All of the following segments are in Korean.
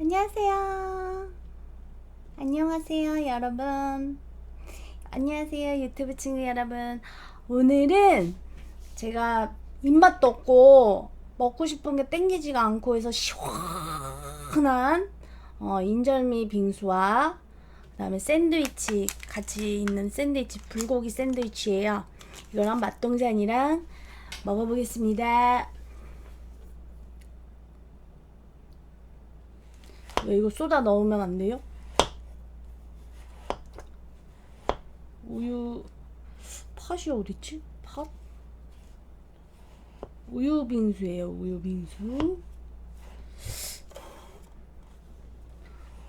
안녕하세요. 안녕하세요, 여러분. 안녕하세요, 유튜브 친구 여러분. 오늘은 제가 입맛도 없고 먹고 싶은 게 땡기지가 않고 해서 시원한 어, 인절미 빙수와 그다음에 샌드위치 같이 있는 샌드위치 불고기 샌드위치예요. 이거랑 맛동산이랑 먹어보겠습니다. 왜 이거 쏟아 넣으면 안 돼요? 우유 팥이 어딨지? 팥? 우유 빙수예요. 우유 빙수.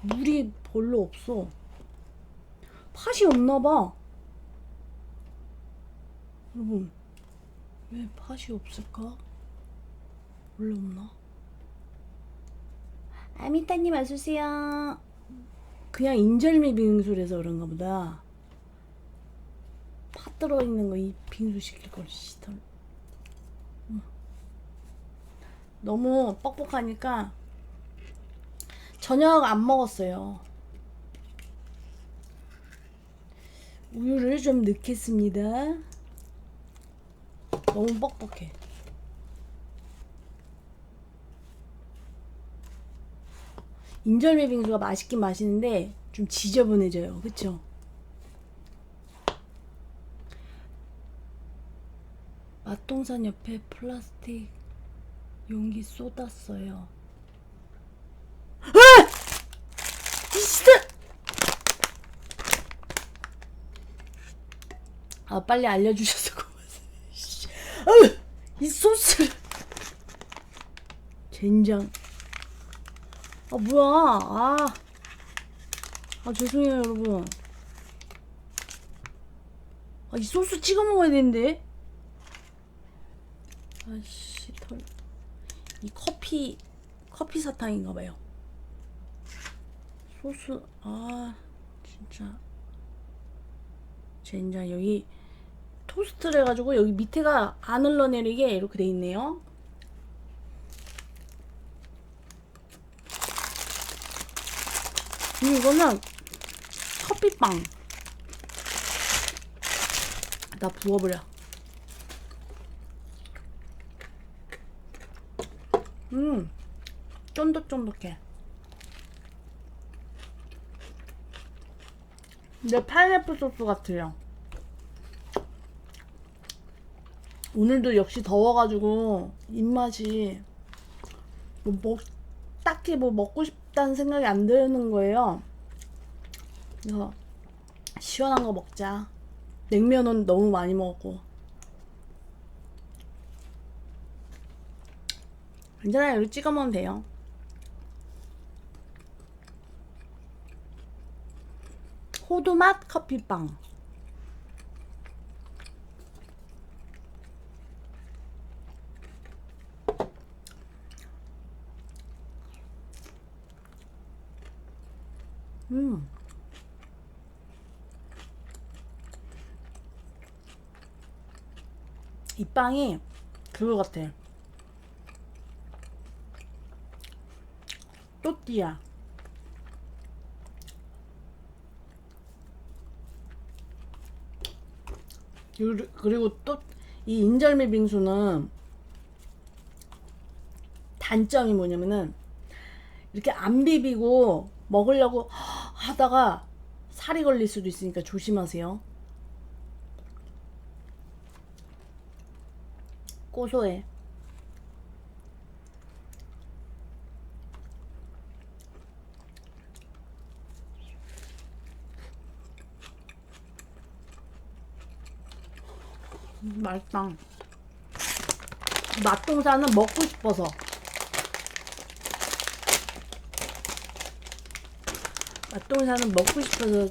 물이 별로 없어. 팥이 없나 봐. 여러분, 왜 팥이 없을까? 원래 없나? 아미타님 어서오세요. 그냥 인절미 빙수라서 그런가 보다. 팥 들어있는 거 이 빙수 시킬 걸 시털. 음. 너무 뻑뻑하니까 저녁 안 먹었어요. 우유를 좀 넣겠습니다. 너무 뻑뻑해. 인절미 빙수가 맛있긴 맛있는데 좀 지저분해져요. 그쵸? 맛동산 옆에 플라스틱 용기 쏟았어요. 아! 진짜! 아 빨리 알려주셔서 고맙습니다. 이 소스 젠장. 아 뭐야? 아, 아 죄송해요 여러분. 아 이 소스 찍어 먹어야 되는데? 아씨 털. 이 커피 커피 사탕인가 봐요. 소스 아 진짜. 젠장 여기 토스트를 해가지고 여기 밑에가 안 흘러내리게 이렇게 돼 있네요 이거는 커피빵. 나 부어버려. 음, 쫀득쫀득해. 근데 파인애플 소스 같아요. 오늘도 역시 더워가지고 입맛이 뭐 먹, 딱히 뭐 먹고 싶다는 생각이 안 드는 거예요. 그래서 시원한 거 먹자. 냉면은 너무 많이 먹었고. 괜찮아요. 여기 찍어 먹으면 돼요. 호두맛 커피빵. 음. 이 빵이 그거 같아. 또띠야. 그리- 그리고 또 이 인절미 빙수는 단점이 뭐냐면은 이렇게 안 비비고 먹으려고 하다가 살이 걸릴 수도 있으니까 조심하세요. 고소해. 음, 맛있다. 맛동산은 먹고 싶어서. 맛동산은 먹고 싶어서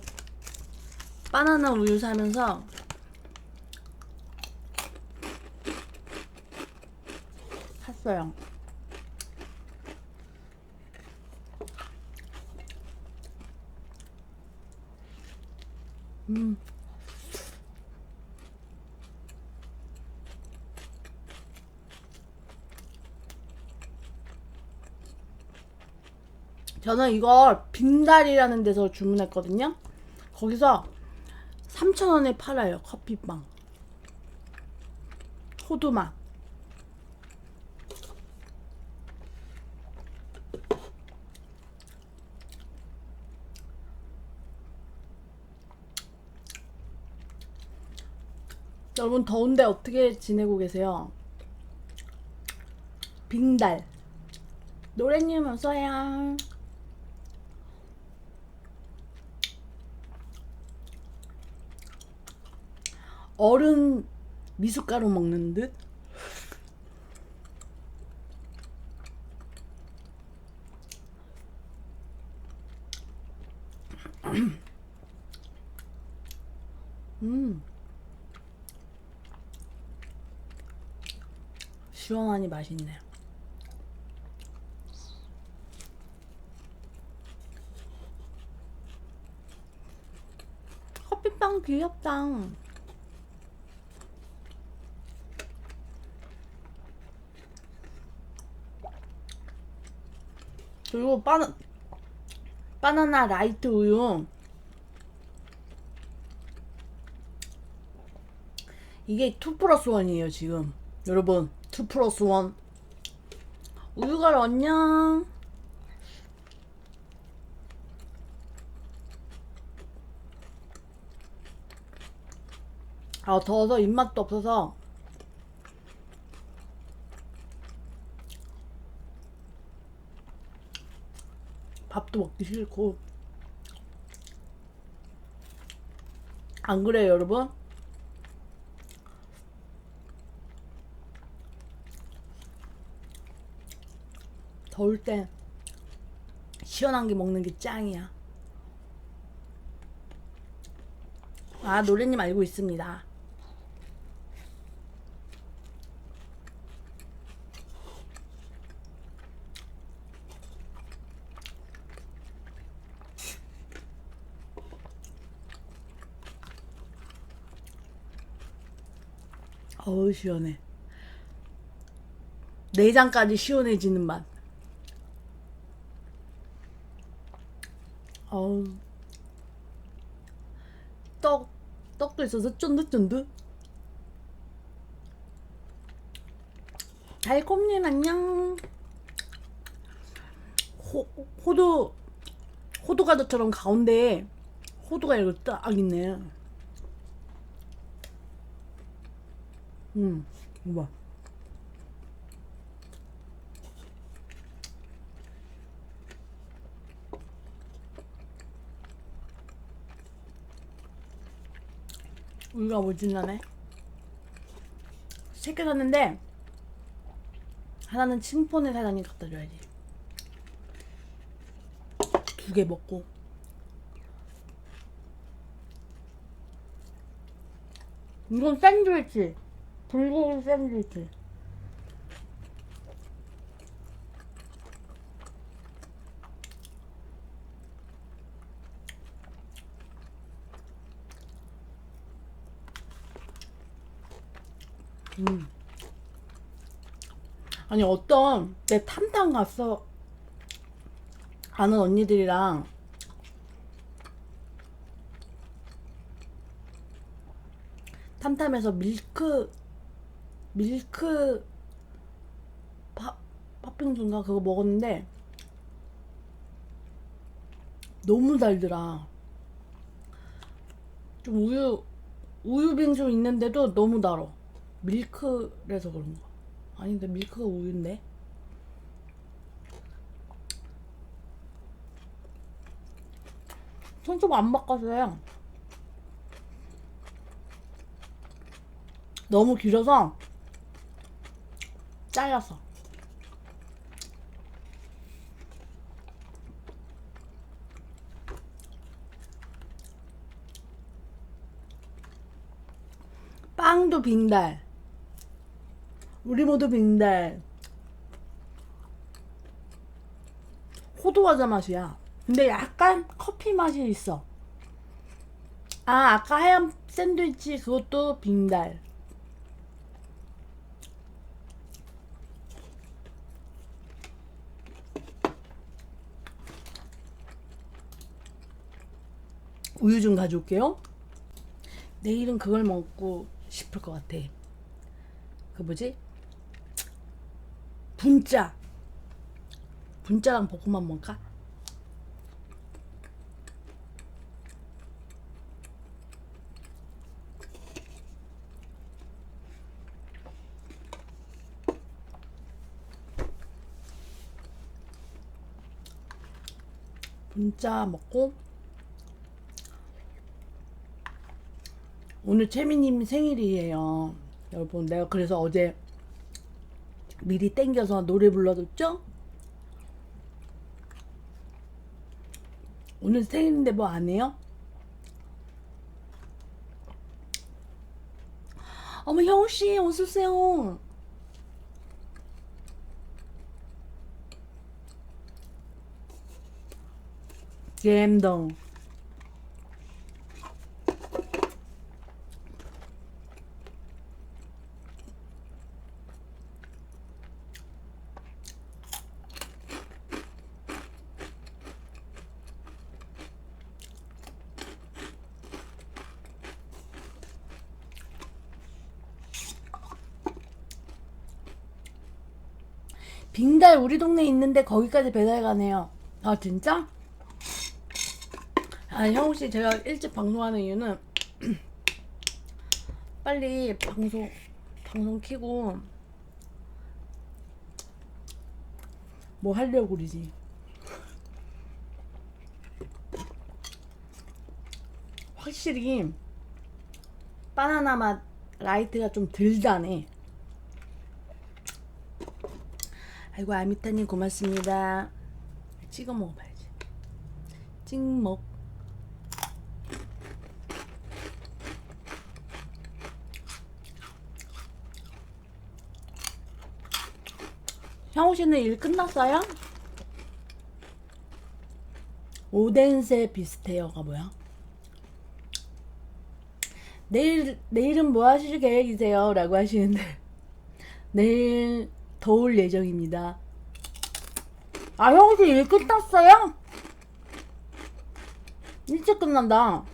바나나 우유 사면서 샀어요. 음. 저는 이걸 빙달이라는 데서 주문했거든요. 거기서 3,000원에 팔아요. 커피빵. 호두맛. 여러분 더운데 어떻게 지내고 계세요? 빙달. 노래님 어서요. 얼음 미숫가루 먹는 듯? 음. 시원하니 맛있네. 커피빵 귀엽다. 그리고 바나 바나나 라이트 우유. 이게 2 플러스 1이에요 지금. 여러분 2 플러스 1 우유가 안녕. 아 더워서 입맛도 없어서 밥도 먹기 싫고. 안 그래요 여러분? 더울 때 시원한 게 먹는 게 짱이야. 아 노래님 알고 있습니다 어우 시원해. 내장까지 시원해지는 맛. 어우. 떡 떡도 있어서 쫀득쫀득. 달콤님 안녕. 호, 호두 호두 과자처럼 가운데에 호두가 이렇게 딱 있네 음, 이거 봐. 우유가 모질라네. 세 개 샀는데 하나는 침폰에 사장님 갖다 줘야지. 두 개 먹고. 이건 샌드위치. 불고기 샌드위치. 음. 아니 어떤 내 탐탐 갔어 아는 언니들이랑 탐탐에서 밀크 밀크 파, 팥빙수인가 그거 먹었는데 너무 달더라. 좀 우유 우유 빙수 있는데도 너무 달어. 밀크라서 그런가. 아닌데 밀크가 우유인데. 손좀안 바꿨어요. 너무 길어서 잘랐어. 빵도 빙달. 우리 모두 빙달. 호두과자 맛이야. 근데 약간 커피 맛이 있어. 아, 아까 하얀 샌드위치 그것도 빙달. 우유 좀 가져올게요. 내일은 그걸 먹고 싶을 것 같아. 그 뭐지? 분짜. 분짜랑 볶음밥 먹을까? 분짜 먹고 오늘 채미님 생일이에요. 여러분 내가 그래서 어제 미리 땡겨서 노래 불러줬죠? 오늘 생일인데 뭐 안 해요? 어머 형씨 어서오세요. 갬동 빙달 우리 동네에 있는데 거기까지 배달 가네요. 아 진짜? 아 형우 씨 제가 일찍 방송하는 이유는 빨리 방송 방송 키고 뭐 하려고 그러지. 확실히 바나나 맛 라이트가 좀덜 다네. 아이고 아미타님 고맙습니다. 찍어 먹어봐야지. 찍먹. 형우 씨는 일 끝났어요? 오덴세 비슷해요가 뭐야? 내일 내일은 뭐 하실 계획이세요? 라고 하시는데 내일 더울 예정입니다. 아 형우 씨일 끝났어요? 일찍 끝난다.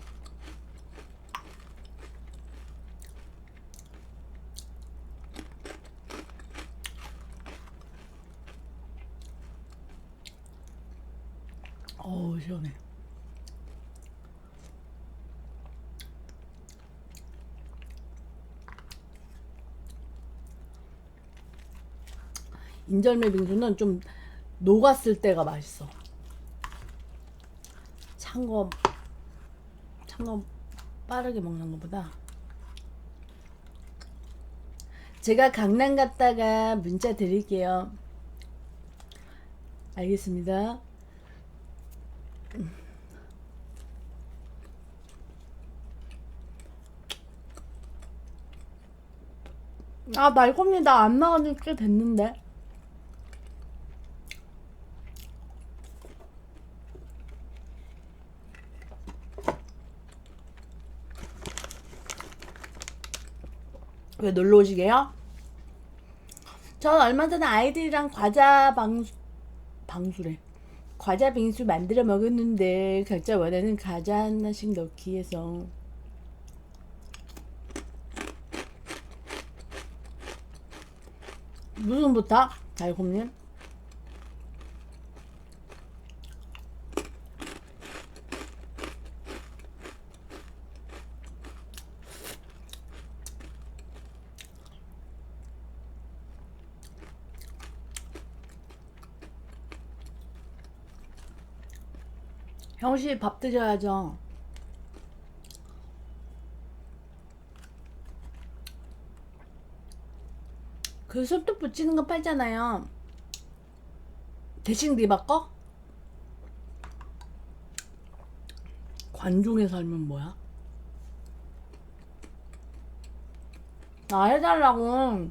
어우 시원해. 인절미 빙수는 좀 녹았을 때가 맛있어. 찬 거, 찬 거 빠르게 먹는 것보다. 제가 강남 갔다가 문자 드릴게요. 알겠습니다. 아, 말콤니 나안 나가는 꽤 됐는데. 왜 놀러 오시게요? 전 얼마 전에 아이들이랑 과자 방수, 방수래. 과자 빙수 만들어 먹었는데 각자 원하는 과자 하나씩 넣기 해서 무슨 부탁? 달콤님? 형씨 밥 드셔야죠. 그 손톱 붙이는 거 팔잖아요. 대신 리바 거? 관종의 삶은 뭐야? 나 해달라고.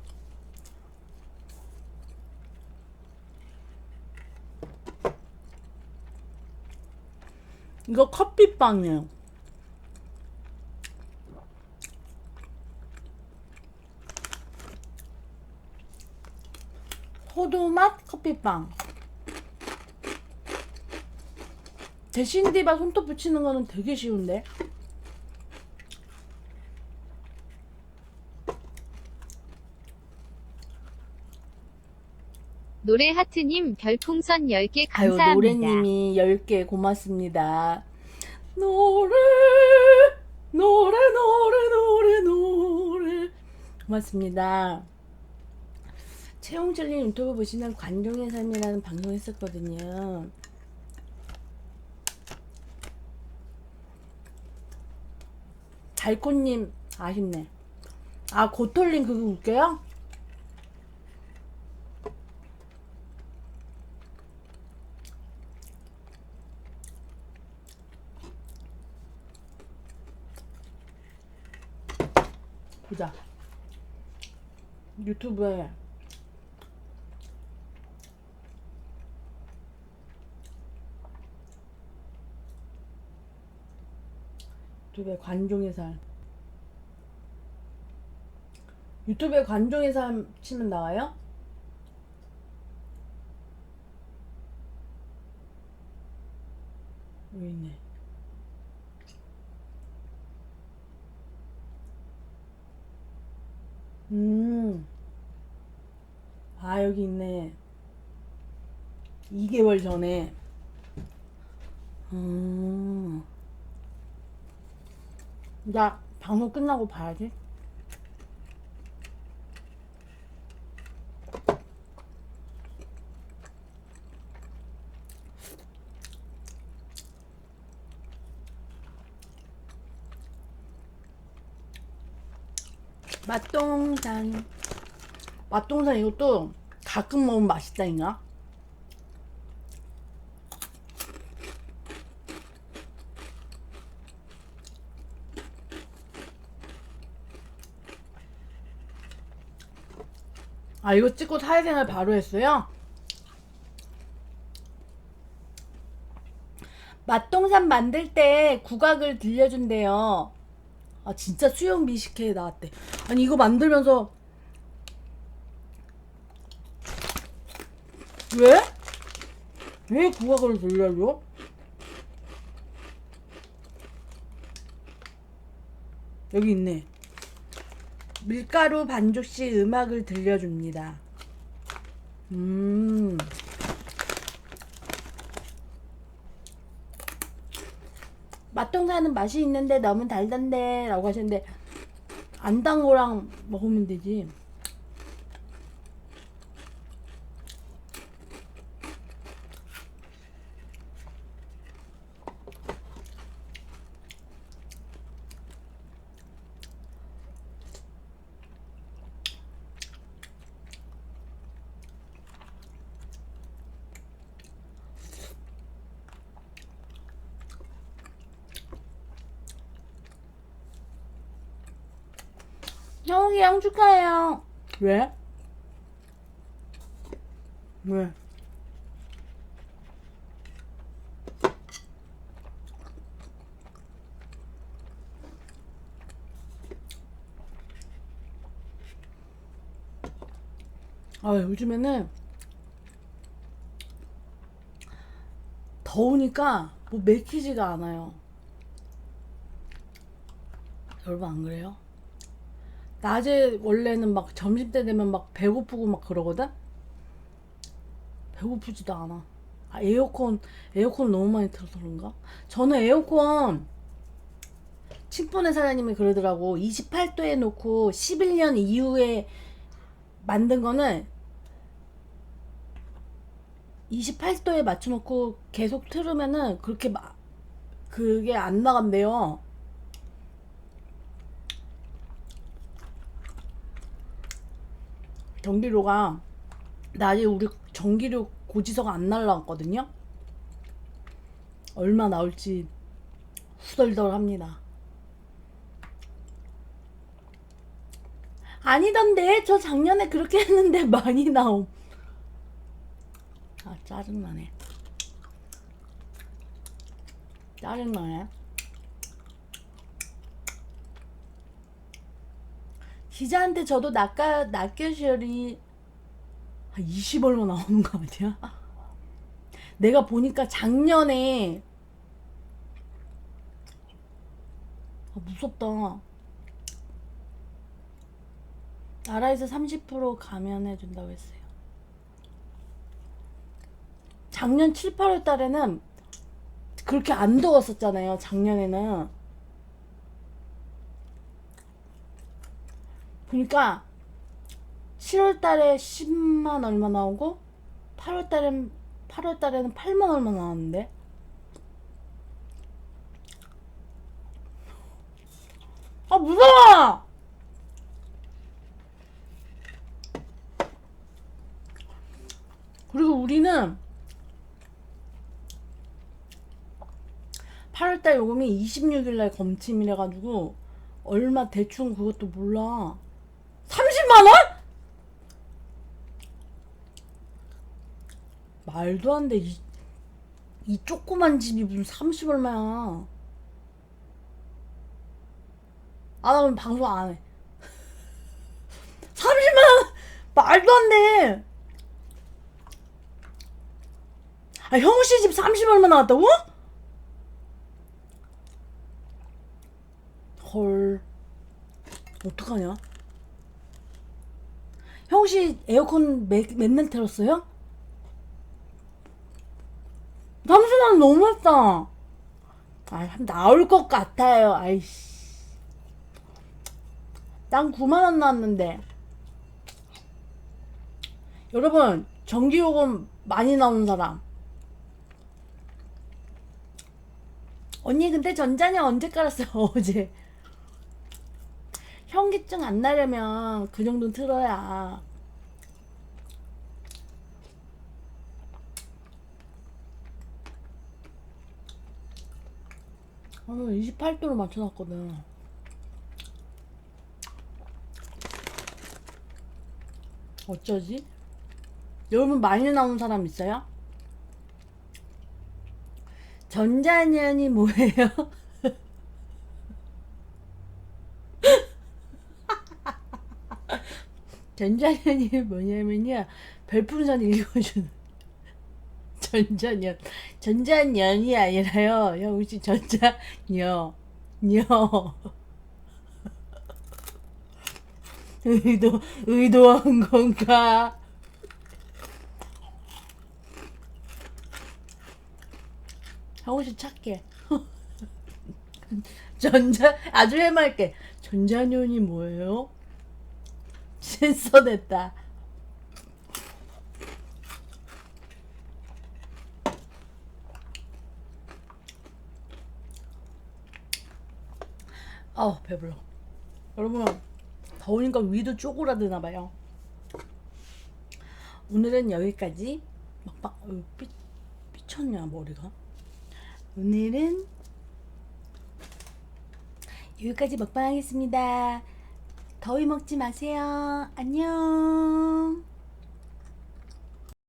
이거 커피빵이에요. 호두 맛 커피빵. 제신디바 손톱 붙이는 거는 되게 쉬운데. 노래 하트님 별풍선 10개 아유, 감사합니다. 노래님이 10개 고맙습니다. 노래, 노래, 노래, 노래, 노래. 고맙습니다. 최홍철님 유튜브 보시면 관종의 삶이라는 방송 했었거든요. 달꽃님, 아쉽네. 아, 고톨님 그거 웃겨요? 보자. 유튜브에 유튜브에 관종의 삶 유튜브에 관종의 삶 치면 나와요? 여기 있네. 음. 아, 여기 있네. 2개월 전에. 음. 나 방송 끝나고 봐야지. 맛동산. 맛동산 이것도 가끔 먹으면 맛있다니까. 아 이거 찍고 사회생활 바로 했어요? 맛동산 만들 때 국악을 들려준대요. 아 진짜 수영 미식회 나왔대. 아니 이거 만들면서 왜? 왜 국악을 들려줘? 여기 있네. 밀가루 반죽 시 음악을 들려줍니다. 음. 맛동산은 맛이 있는데 너무 달던데 라고 하셨는데 안단 거랑 먹으면 되지. 형이 형 축하해요. 왜? 왜? 아, 요즘에는 더우니까 뭐 맥히지가 않아요. 여러분 안 그래요? 낮에 원래는 막 점심때 되면 막 배고프고 막 그러거든? 배고프지도 않아. 아, 에어컨, 에어컨 너무 많이 틀어서 그런가? 저는 에어컨, 친분의 사장님이 그러더라고. 28도에 놓고 11년 이후에 만든 거는 28도에 맞춰놓고 계속 틀으면은 그렇게 막, 그게 안 나간대요. 전기료가 나 아직 우리 전기료 고지서가 안 날라왔거든요. 얼마 나올지 후덜덜합니다. 아니던데 저 작년에 그렇게 했는데 많이 나옴. 아 짜증나네. 짜증나네. 기자한테 저도 낙가 낙교시열이 20얼마 나오는 거 아니야? 내가 보니까 작년에 아, 무섭다. 나라에서 30% 감면해 준다고 했어요. 작년 7, 8월 달에는 그렇게 안 더웠었잖아요. 작년에는 그러니까 7월 달에 10만 얼마 나오고 8월 달엔 8월 달에는 8만 얼마 나왔는데. 아 무서워! 그리고 우리는 8월달 요금이 26일날 검침이래 가지고 얼마 대충 그것도 몰라 30만원? 말도 안 돼. 이, 이 조그만 집이 무슨 30 얼마야. 아, 나 그럼 방송 안 해. 30만원! 말도 안 돼! 아, 형우 씨 집 30 얼마 나왔다고? 헐. 어떡하냐? 형우 씨 에어컨 매, 맨날 틀었어요? 30만원 너무 했다. 아, 나올 것 같아요. 아이씨. 난 9만원 나왔는데. 여러분, 전기요금 많이 나오는 사람. 언니, 근데 전자녀 언제 깔았어요? 어제. 현기증 안 나려면 그 정도는 틀어야. 오늘 28도로 맞춰놨거든. 어쩌지? 여러분 많이 나온 사람 있어요? 전자년이 뭐예요? 전자년이 뭐냐면요. 별풍선 읽어주는. 전자년. 전자년이 아니라요. 야, 혹시 전자녀. 녀. 의도, 의도한 건가? 형우씨 착해. 전자, 아주 해맑게. 전자년이 뭐예요? 센서 냈다. 아우 배불러. 여러분 더우니까 위도 쪼그라드나 봐요. 오늘은 여기까지. 막막 어, 삐, 삐쳤냐 머리가? 오늘은 여기까지 먹방 하겠습니다 더위 먹지 마세요. 안녕